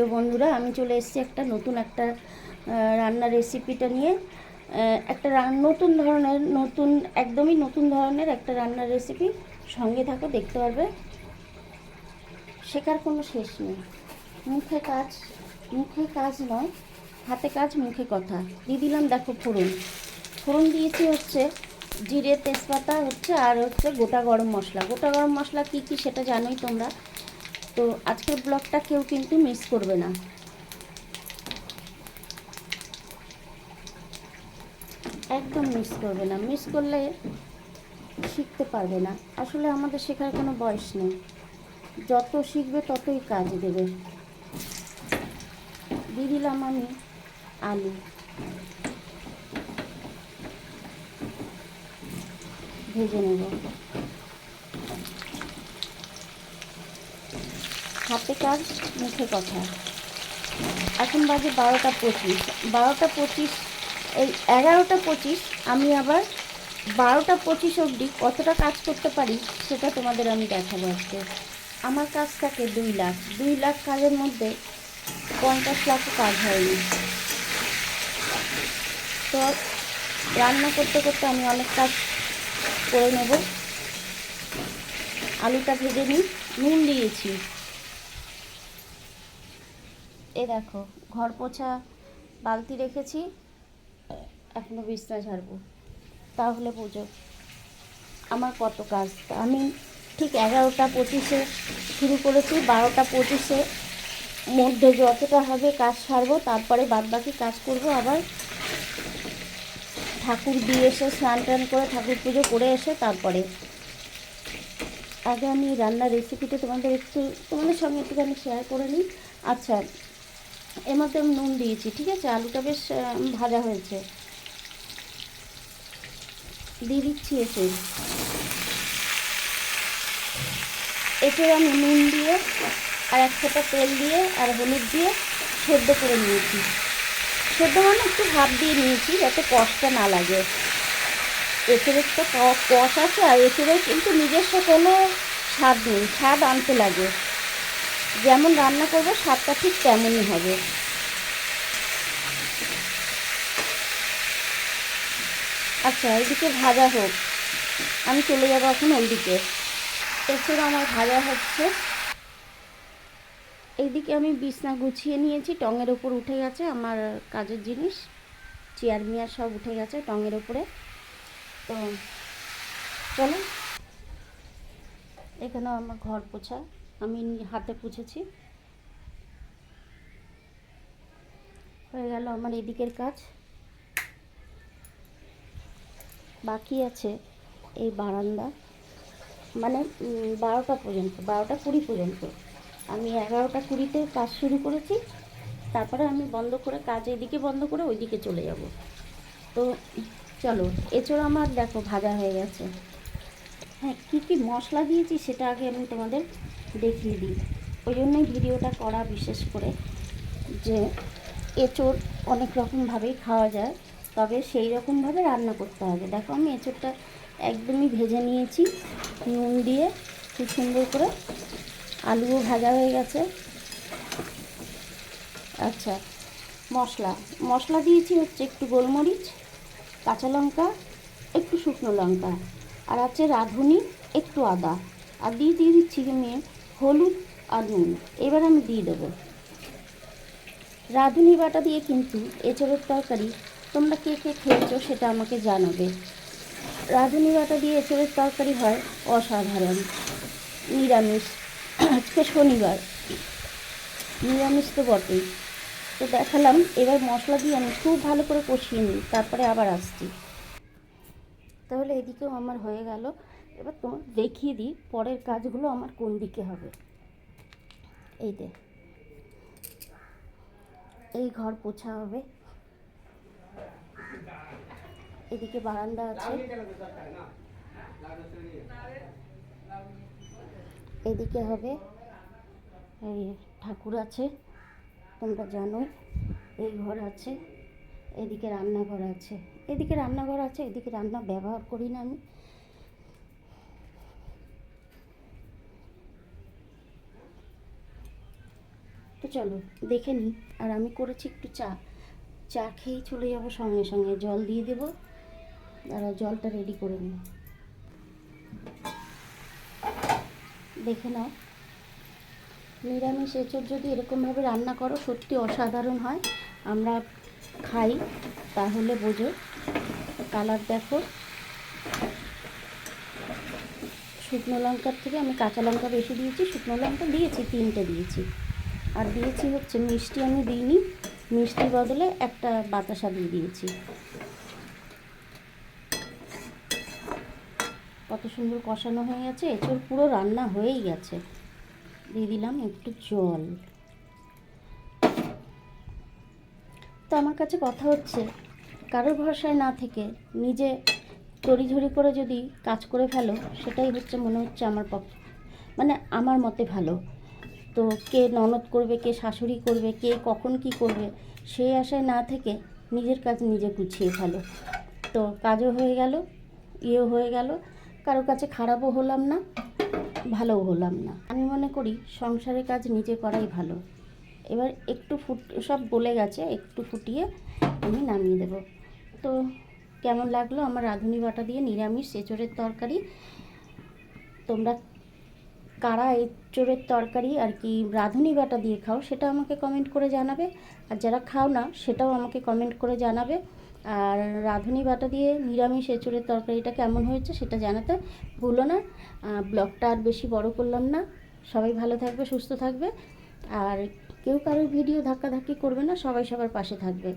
তো বন্ধুরা, আমি চলে এসেছি একটা নতুন একটা রান্নার রেসিপিটা নিয়ে। একটা নতুন ধরনের, নতুন, একদমই নতুন ধরনের একটা রান্নার রেসিপি সঙ্গে থাকো, দেখতে পারবে। শেখার কোনো শেষ নেই। মুখে কাজ মুখে কাজ নয়, হাতে কাজ, মুখে কথা। দিয়ে দিলাম, দেখো, ফোড়ন। ফোড়ন দিয়েছি হচ্ছে জিরে তেজপাতা হচ্ছে আর হচ্ছে গোটা গরম মশলা। গোটা গরম মশলা কী কী সেটা জানোই তোমরা। তো আজকের ব্লগটা কেউ কিন্তু মিস করবে না। একদম মিস করবে না। মিস করলে শিখতে পারবে না। আসলে আমাদের শেখার কোনো বয়স নেই। যত শিখবে ততই কাজ দেবে। দিয়ে দিলাম আমি আলু। ভেজে নেব। হাতে কাজ, মুখে কথা। এখন বাজে বারোটা পঁচিশ। বারোটা পঁচিশ, এই এগারোটা পঁচিশ, আমি আবার বারোটা পঁচিশ অবধি কতটা কাজ করতে পারি সেটা তোমাদের আমি দেখাবো আজকে। আমার কাজ থাকে দুই লাখ। দুই লাখ কাজের মধ্যে পঞ্চাশ লাখও কাজ হয়নি। তো রান্না করতে করতে আমি অনেক কাজ করে নেব। আলুটা ভেজে নিই, নুন দিয়েছি। এ দেখো, ঘর পোছা বালতি রেখেছি, এখনও বিছনা ঝাড়বো। তাহলে পুজো আমার কত কাজ। আমি ঠিক এগারোটা পঁচিশে শুরু করেছি, বারোটা পঁচিশে মধ্যে যতটা হবে কাজ সারবো, তারপরে বাদবাকি কাজ করব। আবার ঠাকুর দিয়ে এসে স্নান টান করে ঠাকুর পুজো করে এসে তারপরে আগে আমি রান্নার রেসিপিটা তোমাদের একটু, তোমাদের সঙ্গে একটুখানি শেয়ার করে নিই। আচ্ছা এর মধ্যে আমি নুন দিয়েছি, ঠিক আছে? আলুটা বেশ ভাজা হয়েছে। দিয়ে দিচ্ছি এসে এতে আমি নুন দিয়ে আর এক ফোঁটা তেল দিয়ে আর হলুদ দিয়ে সেদ্ধ করে নিয়েছি। সেদ্ধ মানে একটু ভাপ দিয়ে নিয়েছি যাতে কষটা না লাগে। তো ক- কষ আছে আর এসবের কিন্তু নিজস্ব কোনো স্বাদ নেই, স্বাদ আনতে লাগে। যেমন রান্না করব, স্বাদটা ঠিক তেমনই হবে। আচ্ছা এইদিকে ভাজা হোক। আমি চলে যাব এখন ওইদিকে। এছাড়া আমার ভাজা হচ্ছে। এইদিকে আমি বিছনা গুছিয়ে নিয়েছি, টঙের ওপর উঠে গেছে আমার কাজের জিনিস। চেয়ার মিয়ার সব উঠে গেছে টঙের ওপরে। তো, চলো। এখানেও আমার ঘর পোছা। আমি হাতে পুছেছি। হয়ে গেল আমার এদিকের কাজ। বাকি আছে এই বারান্দা। মানে বারোটা পর্যন্ত, বারোটা কুড়ি পর্যন্ত। আমি এগারোটা কুড়িতে কাজ শুরু করেছি। তারপরে আমি বন্ধ করে কাজ এদিকে বন্ধ করে ওইদিকে চলে যাব। তো, চলো এছাড়া আমার দেখো ভাজা হয়ে গেছে। হ্যাঁ কী কী মশলা দিয়েছি সেটা আগে আমি তোমাদের দেখিয়ে দিই। ওই জন্যই ভিডিওটা করা বিশেষ করে যে এঁচোড় অনেক রকমভাবেই খাওয়া যায়, তবে সেই রকমভাবে রান্না করতে হবে। দেখো আমি এঁচোড়টা একদমই ভেজে নিয়েছি, নুন দিয়ে খুব সুন্দর করে আলুও ভাজা হয়ে গেছে। আচ্ছা মশলা। মশলা দিয়েছি হচ্ছে একটু গোলমরিচ, কাঁচা লঙ্কা, একটু শুকনো লঙ্কা, আর আছে রাঁধুনি, একটু আদা। আর দিয়ে দিয়ে দিচ্ছি আমি হলুদ আর নুন। এবার আমি দিয়ে দেবো। রাঁধুনি বাটা দিয়ে কিন্তু এঁচড়ের তরকারি তোমরা কে কে খেয়েছো সেটা আমাকে জানাবে। রাঁধুনি বাটা দিয়ে এঁচড়ের তরকারি হয় অসাধারণ, নিরামিষ, আজকে শনিবার। নিরামিষ তো বটেই। তো দেখালাম, এবার মশলা দিয়ে আমি খুব ভালো করে কষিয়ে নিই, তারপরে আবার আসছি। তাহলে এদিকেও আমার হয়ে গেল। এবার তোমার দেখিয়ে দিই পরের কাজগুলো আমার কোন দিকে হবে। এই দে। এই ঘর পোছা হবে। এদিকে বারান্দা আছে। এদিকে হবে। এই ঠাকুর আছে, তোমরা জানোই। এই ঘর আছে, এদিকে রান্নাঘর আছে। এদিকে রান্নাঘর আছে, এদিকে রান্না ব্যবহার করি না আমি। চলো, দেখে নিই আর আমি করেছি একটু চা। চা খেয়েই চলে যাব সঙ্গে সঙ্গে। জল দিয়ে দেবো। আর জলটা রেডি করে নিই। দেখে নাও। নিরামিষ এঁচড় যদি এরকমভাবে রান্না করো, সত্যি অসাধারণ হয়। আমরা খাই, তাহলে বোঝো। কালার দেখো। শুকনো লঙ্কার থেকে আমি কাঁচা লঙ্কা বেশি দিয়েছি, শুকনো লঙ্কা দিয়েছি, তিনটে দিয়েছি। আর দিয়েছি হচ্ছে মিষ্টি আমি দিইনি। মিষ্টির বদলে একটা বাতাসা দিয়ে দিয়েছি। কত সুন্দর কষানো হয়ে গেছে, এঁচড় পুরো রান্না হয়েই গেছে। দিয়ে দিলাম একটু জল। তো আমার কাছে কথা হচ্ছে, কারোর ভরসায় না থেকে নিজে তড়িঝড়ি করে যদি কাজ করে ফেলো, সেটাই হচ্ছে মনে হচ্ছে আমার পক্ষে মানে আমার মতে ভালো। তো কে ননদ করবে, কে শাশুড়ি করবে, কে কখন কি করবে, সেই আশায় না থেকে নিজের কাজ নিজে গুছিয়ে ফেলো। তো কাজও হয়ে গেল, ইয়েও হয়ে গেল, কারও কাছে খারাপও হলাম না, ভালোও হলাম না। আমি মনে করি সংসারের কাজ নিজে করাই ভালো। এবার একটু ফুট, সব বলে গেছে, একটু ফুটিয়ে আমি নামিয়ে দেব। তো কেমন লাগল আমার রাঁধুনি বাটা দিয়ে নিরামিষ এঁচড়ের তরকারি? তোমরা কারা এই চোরের তরকারি আর কি রাঁধুনি বাটা দিয়ে খাও, সেটা আমাকে কমেন্ট করে জানাবে। আর যারা খাও না, সেটাও আমাকে কমেন্ট করে জানাবে। আর রাঁধুনি বাটা দিয়ে নিরামিষ এঁচড়ের তরকারিটা কেমন হয়েছে সেটা জানাতে ভুলো না। ব্লগটা আর বেশি বড় করলাম না। সবাই ভালো থাকবে, সুস্থ থাকবে। আর কেউ কারোর ভিডিও ধাক্কাধাক্কি করবে না, সবাই সবার পাশে থাকবে।